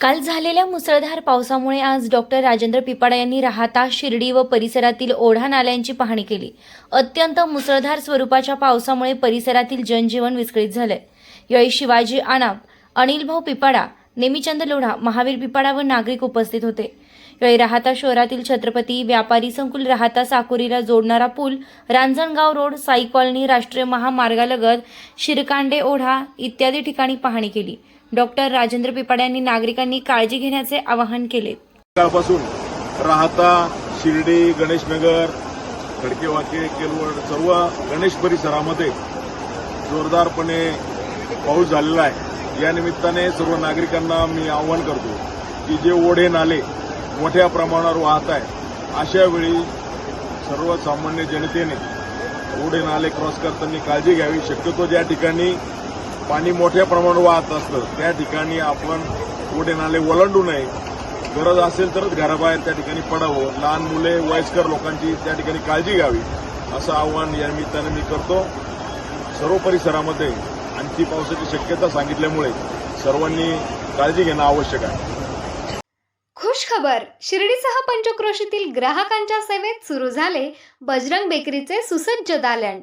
काल झालेल्या मुसळधार पावसामुळे आज डॉक्टर राजेंद्र पिपाडा यांनी राहता शिर्डी व परिसरातील ओढा नाल्यांची पाहणी केली. अत्यंत मुसळधार स्वरूपाच्या पावसामुळे परिसरातील जनजीवन विस्कळीत झालंय. यावेळी शिवाजी आनाप अनिलभाऊ पिपाडा नेमीचंद लोढा महावीर पिपाडा व नागरिक उपस्थित होते. यावेळी राहता शहरातील छत्रपती व्यापारी संकुल राहता साकुरीला जोडणारा पूल रांजणगाव रोड साई कॉलनी राष्ट्रीय महामार्गालगत शिरकांडे ओढा इत्यादी ठिकाणी पाहणी केली. डॉक्टर राजेंद्र पिपाड यांनी नागरिकांनी काळजी घेण्याचे आवाहन केले. काळपासून राहता शिर्डी गणेशनगर खडकेवाके केलवड सर्व गणेश परिसरामध्ये जोरदारपणे पाऊस झालेला आहे. या निमित्ताने सर्व नागरिकांना मी आवाहन करतो की जे ओढे नाले मोठ्या प्रमाणावर वाहत आहे अशा वेळी सर्वसामान्य जनतेने ओढे नाले क्रॉस करताना काळजी घ्यावी. शक्यतो ज्या ठिकाणी पाणी मोठ्या प्रमाणावर वाहत असतं. त्या ठिकाणी आपण कुठे नाले ओलांडू नये. गरज असेल तरच घराबाहेर त्या ठिकाणी पडावं. लहान मुले वयस्कर लोकांची त्या ठिकाणी काळजी घ्यावी. असं आव्हान या निमित्तानं मी करतो. सर्व परिसरामध्ये आणखी पावसाची शक्यता सांगितल्यामुळे सर्वांनी काळजी घेणं आवश्यक आहे. खुश खबर. शिर्डीसह पंचक्रोशीतील ग्राहकांच्या सेवेत सुरू झाले बजरंग बेकरीचे सुसज्ज दालन.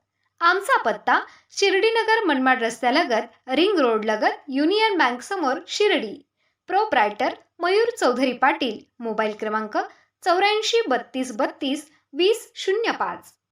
आमचा पत्ता शिर्डीनगर मनमाड रस्त्यालगत रिंग रोड लगत युनियन बँक समोर शिर्डी. प्रोप्रायटर मयूर चौधरी पाटील. मोबाईल क्रमांक चौऱ्याऐंशी बत्तीस बत्तीस वीस शून्य पाच.